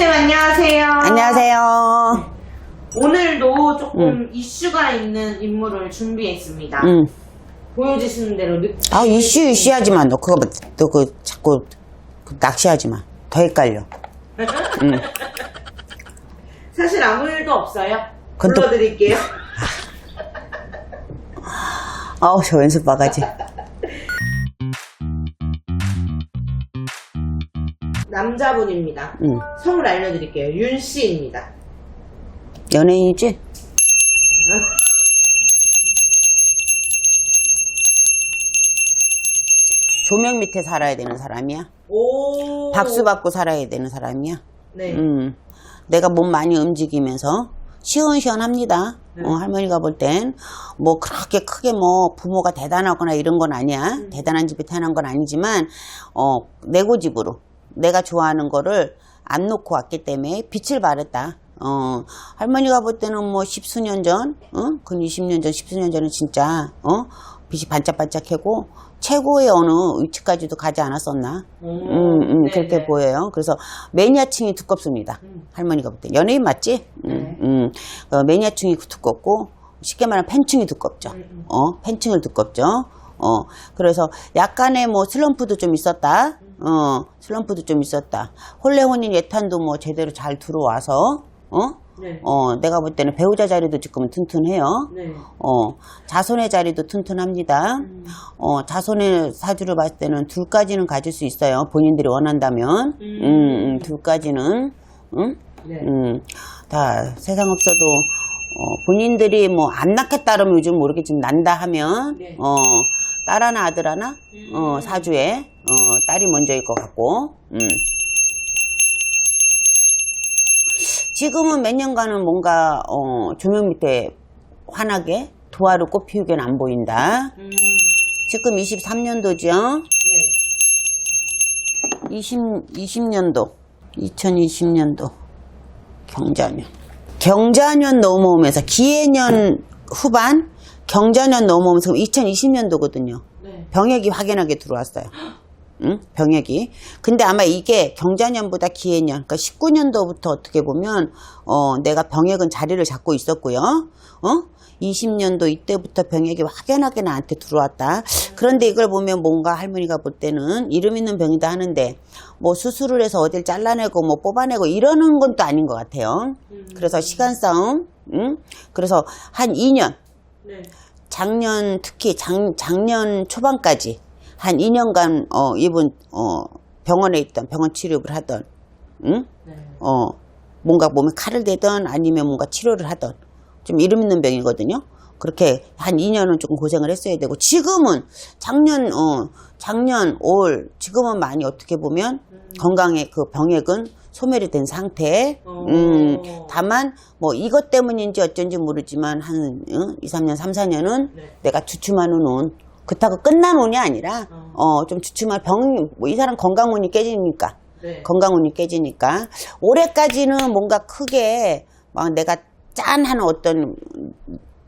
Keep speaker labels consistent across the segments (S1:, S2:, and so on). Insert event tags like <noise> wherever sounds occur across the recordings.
S1: 선생님 안녕하세요.
S2: 안녕하세요.
S1: 오늘도 조금 이슈가 있는 인물을 준비했습니다.
S2: 음.
S1: 보여주시는 대로 느...
S2: 아, 이슈, 이슈 하지 마. 너 그거, 너 그, 자꾸, 그 낚시하지 마. 더 헷갈려. <laughs>
S1: 사실 아무 일도 없어요.
S2: 그건 또-
S1: 불러드릴게요. <laughs>
S2: 아우, 저 왼손 바가지.
S1: 남자분입니다.
S2: 음.
S1: 성을 알려드릴게요. 윤 씨입니다.
S2: 연예인이지? 조명 밑에 살아야 되는 사람이야.
S1: 오.
S2: 박수 받고 살아야 되는 사람이야.
S1: 네.
S2: 음. 내가 몸 많이 움직이면서 시원시원합니다.
S1: 네.
S2: 어, 할머니가 볼 땐 뭐 그렇게 크게 뭐 부모가 대단하거나 이런 건 아니야.
S1: 음.
S2: 대단한 집에 태어난 건 아니지만 어, 내 고집으로 내가 좋아하는 거를 안 놓고 왔기 때문에 빛을 발했다. 어, 할머니가 볼 때는 뭐 십수년 전, 어? 근 20년 전, 십수년 전은 진짜, 어? 빛이 반짝반짝하고 최고의 어느 위치까지도 가지 않았었나?
S1: 오.
S2: 음, 음,
S1: 네,
S2: 그렇게
S1: 네.
S2: 보여요. 그래서 매니아층이 두껍습니다.
S1: 음.
S2: 할머니가 볼 때. 연예인 맞지? 음,
S1: 네.
S2: 음. 어, 매니아층이 두껍고, 쉽게 말하면 팬층이 두껍죠.
S1: 음, 음.
S2: 어, 팬층을 두껍죠. 어, 그래서 약간의 뭐 슬럼프도 좀 있었다. 어, 슬럼프도 좀 있었다. 혼례 혼인 예탄도 뭐 제대로 잘 들어와서, 어?
S1: 네.
S2: 어, 내가 볼 때는 배우자 자리도 지금 튼튼해요.
S1: 네.
S2: 어, 자손의 자리도 튼튼합니다.
S1: 음.
S2: 어, 자손의 사주를 봤을 때는 둘까지는 가질 수 있어요. 본인들이 원한다면.
S1: 음.
S2: 음, 음, 둘까지는. 응?
S1: 네.
S2: 음, 다 세상 없어도, 어, 본인들이 뭐 안 낳겠다 그러면 요즘 모르겠지만 난다 하면,
S1: 네.
S2: 어, 딸 하나 아들 하나, 어,
S1: 음.
S2: 사주에, 어, 딸이 먼저일 것 같고, 음. 지금은 몇 년간은 뭔가, 어, 조명 밑에 환하게 도화를 꽃 피우기는 안 보인다.
S1: 음.
S2: 지금 23년도죠.
S1: 네.
S2: 20, 20년도. 2020년도. 경자년. 경자년 넘어오면서 기해년 후반, 경자년 넘어오면서 2020년도거든요.
S1: 네.
S2: 병역이 확연하게 들어왔어요. <gasps> 응? 병역이. 근데 아마 이게 경자년보다 기해년, 그러니까 19년도부터 어떻게 보면, 어, 내가 병역은 자리를 잡고 있었고요. 어? 20년도 이때부터 병역이 확연하게 나한테 들어왔다. 그런데 이걸 보면 뭔가 할머니가 볼 때는 이름 있는 병이다 하는데, 뭐 수술을 해서 어딜 잘라내고 뭐 뽑아내고 이러는 건 또 아닌 것 같아요. 그래서 시간 싸움, 응? 그래서 한 2년,
S1: 네.
S2: 작년 특히 작, 작년 초반까지 한 2년간 어 이분 어 병원에 있던 병원 치료를 하던 응?
S1: 네.
S2: 어 뭔가 몸에 칼을 대던 아니면 뭔가 치료를 하던 좀 이름 있는 병이거든요. 그렇게 한 2년은 조금 고생을 했어야 되고 지금은 작년 어 작년 올 지금은 많이 어떻게 보면 건강의 그 병액은 소멸이 된 상태.
S1: 어.
S2: 음, 다만 뭐 이것 때문인지 어쩐지 모르지만 한 응? 2, 3년, 3, 4년은
S1: 네.
S2: 내가 주춤하는 운 그렇다고 끝난 운이 아니라
S1: 어.
S2: 어좀 주춤할 병뭐 이 사람 건강 운이 깨지니까
S1: 네.
S2: 건강운이 깨지니까 올해까지는 뭔가 크게 막 내가 짠 하는 어떤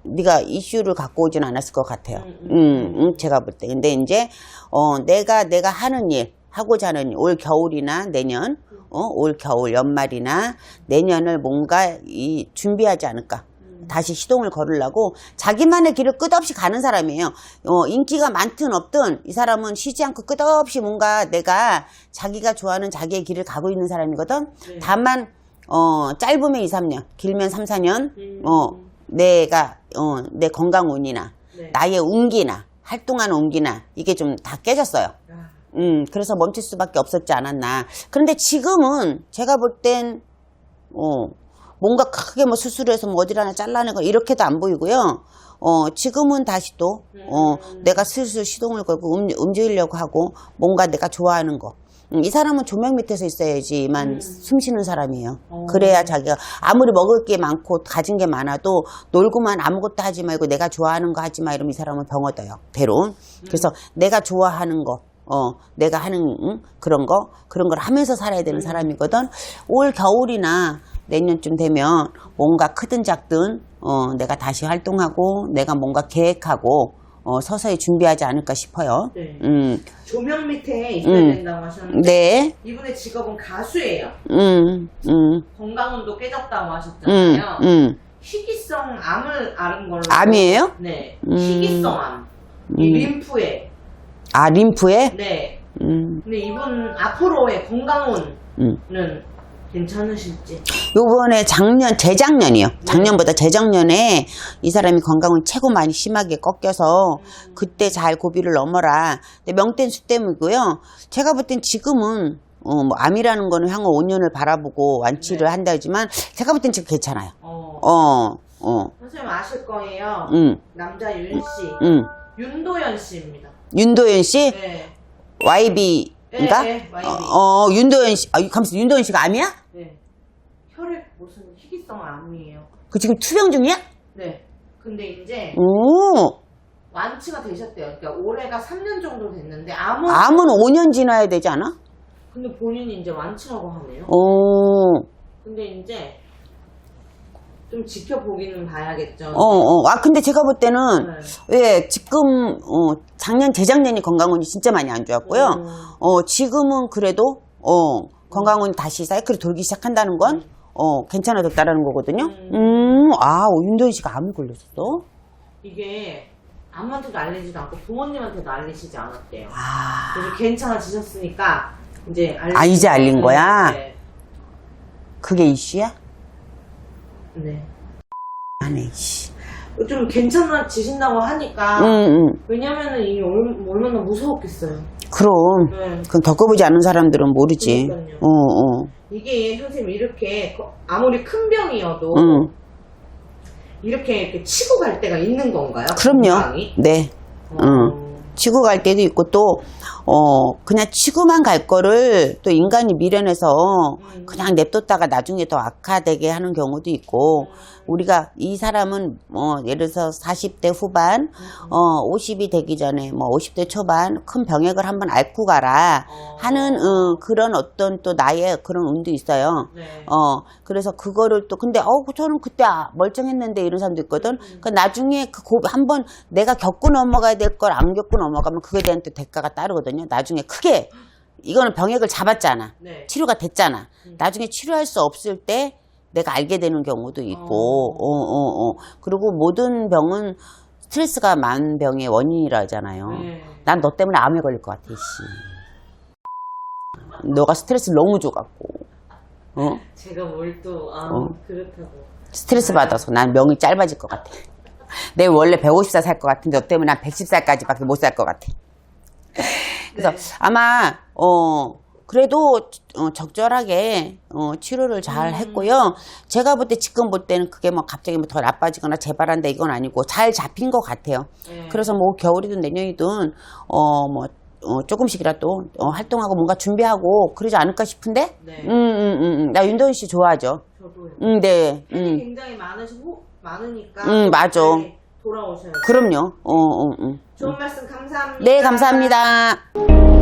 S2: 네가 이슈를 갖고 오진 않았을 것 같아요.
S1: 음,
S2: 음, 음, 제가 볼 때. 근데 이제 어 내가 내가 하는 일 하고자 하는 일, 올 겨울이나 내년 어, 올 겨울 연말이나 내년을 뭔가 이 준비하지 않을까. 다시 시동을 걸으려고 자기만의 길을 끝없이 가는 사람이에요. 어, 인기가 많든 없든 이 사람은 쉬지 않고 끝없이 뭔가 내가 자기가 좋아하는 자기의 길을 가고 있는 사람이거든.
S1: 네.
S2: 다만 어, 짧으면 2, 3년, 길면 3, 4년
S1: 음.
S2: 어, 내가 어, 내 건강 운이나
S1: 네.
S2: 나의 운기나 활동하는 운기나 이게 좀 다 깨졌어요.
S1: 아,
S2: 음, 그래서 멈출 수밖에 없었지 않았나. 그런데 지금은 제가 볼 땐, 어, 뭔가 크게 뭐 수술해서 뭐 어디를 하나 잘라내고 이렇게도 안 보이고요. 어, 지금은 다시 또, 어, 내가 슬슬 시동을 걸고 움, 움직이려고 하고 뭔가 내가 좋아하는 거. 음, 이 사람은 조명 밑에서 있어야지만 숨 쉬는 사람이에요.
S1: 어.
S2: 그래야 자기가 아무리 먹을 게 많고 가진 게 많아도 놀고만 아무것도 하지 말고 내가 좋아하는 거 하지 마 이러면 이 사람은 병 얻어요. 대로. 그래서 내가 좋아하는 거, 어, 내가 하는 응? 그런 거 그런 걸 하면서 살아야 되는 사람이거든. 올 겨울이나 내년쯤 되면 뭔가 크든 작든 어, 내가 다시 활동하고 내가 뭔가 계획하고 어, 서서히 준비하지 않을까 싶어요.
S1: 네.
S2: 음,
S1: 조명 밑에 있어야
S2: 음.
S1: 된다고 하셨는데
S2: 네,
S1: 이분의 직업은 가수예요.
S2: 음, 음,
S1: 건강운도 깨졌다고
S2: 음,
S1: 하셨잖아요.
S2: 음.
S1: 희귀성 암을 앓은 걸로.
S2: 암이에요?
S1: 네.
S2: 음.
S1: 희귀성 암. 이
S2: 음.
S1: 림프에.
S2: 아, 림프에?
S1: 네.
S2: 음,
S1: 근데 이분 앞으로의 건강운은
S2: 음.
S1: 괜찮으실지.
S2: 요번에 작년, 재작년이요. 작년보다 재작년에 이 사람이 건강은 최고 많이 심하게 꺾여서 그때 잘 고비를 넘어라. 근데 명땐 수땜이고요. 제가 볼 땐 지금은 어, 뭐 암이라는 거는 향후 5년을 바라보고 완치를
S1: 네.
S2: 한다지만 제가 볼 땐 지금 괜찮아요.
S1: 어.
S2: 어, 어,
S1: 선생님 아실 거예요.
S2: 음,
S1: 남자 윤 씨.
S2: 음.
S1: 윤도현 씨입니다.
S2: 윤도현 씨?
S1: 네.
S2: YB
S1: YB.
S2: 어, 어, 윤도현 씨. 아, 감사 윤도현 씨가 암이야?
S1: 네. 혈액 무슨 희귀성 암이에요.
S2: 그 지금 투병 중이야?
S1: 네. 근데 이제
S2: 오,
S1: 완치가 되셨대요. 그러니까 올해가 3년 정도 됐는데 암은
S2: 암은 5년 지나야 되지 않아?
S1: 근데 본인이 이제 완치라고 하네요.
S2: 오.
S1: 근데 이제 좀 지켜보기는 봐야겠죠.
S2: 어, 어. 아, 근데 제가 볼 때는,
S1: 네.
S2: 예, 지금, 어, 작년, 재작년이 건강운이 진짜 많이 안 좋았고요.
S1: 음.
S2: 어, 지금은 그래도, 어, 건강운이 다시 사이클이 돌기 시작한다는 건, 어, 괜찮아졌다라는 거거든요.
S1: 음.
S2: 음, 아, 어, 윤도현 씨가 암을 걸렸어?
S1: 이게 아무한테도 알리지도 않고 부모님한테도 알리시지 않았대요.
S2: 아,
S1: 그래서 괜찮아지셨으니까 이제 알리
S2: 아, 이제 알린 거야?
S1: 네.
S2: 그게 이슈야?
S1: 네.
S2: 아네, 씨.
S1: 좀 괜찮아지신다고 하니까
S2: 응, 응.
S1: 왜냐면은 이게 얼- 얼마나 무서웠겠어요.
S2: 그럼.
S1: 네.
S2: 그럼 겪어보지 않은 사람들은 모르지.
S1: 그러니까요.
S2: 어, 어.
S1: 이게 선생님 이렇게 거- 아무리 큰 병이어도
S2: 응.
S1: 이렇게, 이렇게 치고 갈 때가 있는 건가요?
S2: 그럼요.
S1: 건강이?
S2: 네.
S1: 어.
S2: 응. 치고 갈 때도 있고 또, 어, 그냥 치고만 갈 거를 또 인간이 미련해서
S1: 음.
S2: 그냥 냅뒀다가 나중에 더 악화되게 하는 경우도 있고, 우리가 이 사람은 뭐 예를 들어서 40대 후반, 어, 50이 되기 전에 뭐 50대 초반 큰 병역을 한번 앓고 가라
S1: 어.
S2: 하는, 어, 그런 어떤 또 나의 그런 운도 있어요.
S1: 네.
S2: 어, 그래서 그거를 또, 근데, 어, 저는 그때 아, 멀쩡했는데 이런 사람도 있거든. 그 나중에 그 고, 한번 내가 겪고 넘어가야 될 걸 안 겪고 넘어가면 그에 대한 또 대가가 따르거든요. 나중에 크게, 이거는 병역을 잡았잖아.
S1: 네.
S2: 치료가 됐잖아.
S1: 음.
S2: 나중에 치료할 수 없을 때 내가 알게 되는 경우도 있고,
S1: 어.
S2: 어, 어, 어. 그리고 모든 병은 스트레스가 만병의 원인이라 하잖아요.
S1: 네.
S2: 난너 때문에 암에 걸릴 것 같아, 씨. 너가 스트레스를 너무 줘갖고, 어?
S1: 제가 뭘 또, 아,
S2: 어.
S1: 그렇다고.
S2: 스트레스 받아서 난 명이 짧아질 것 같아. 내 원래 150살 살것 같은데 너 때문에 난 110살까지밖에 못 살 것 같아. 그래서
S1: 네.
S2: 아마 어 그래도 어, 적절하게 어, 치료를 잘
S1: 음.
S2: 했고요. 제가 볼 때 지금 볼 때는 그게 뭐 갑자기 뭐 더 나빠지거나 재발한다 이건 아니고 잘 잡힌 것 같아요.
S1: 네.
S2: 그래서 뭐 겨울이든 내년이든 어뭐 어, 조금씩이라도 어, 활동하고 뭔가 준비하고 그러지 않을까 싶은데.
S1: 네.
S2: 음, 음, 음, 음. 나 윤도현 씨 좋아하죠.
S1: 저도요.
S2: 음, 네. 음.
S1: 굉장히 많으시고, 많으니까.
S2: 음, 맞아.
S1: 빨리 돌아오셔야 돼요.
S2: 그럼요. 어, 어, 어.
S1: 좋은 말씀 감사합니다.
S2: 네, 감사합니다.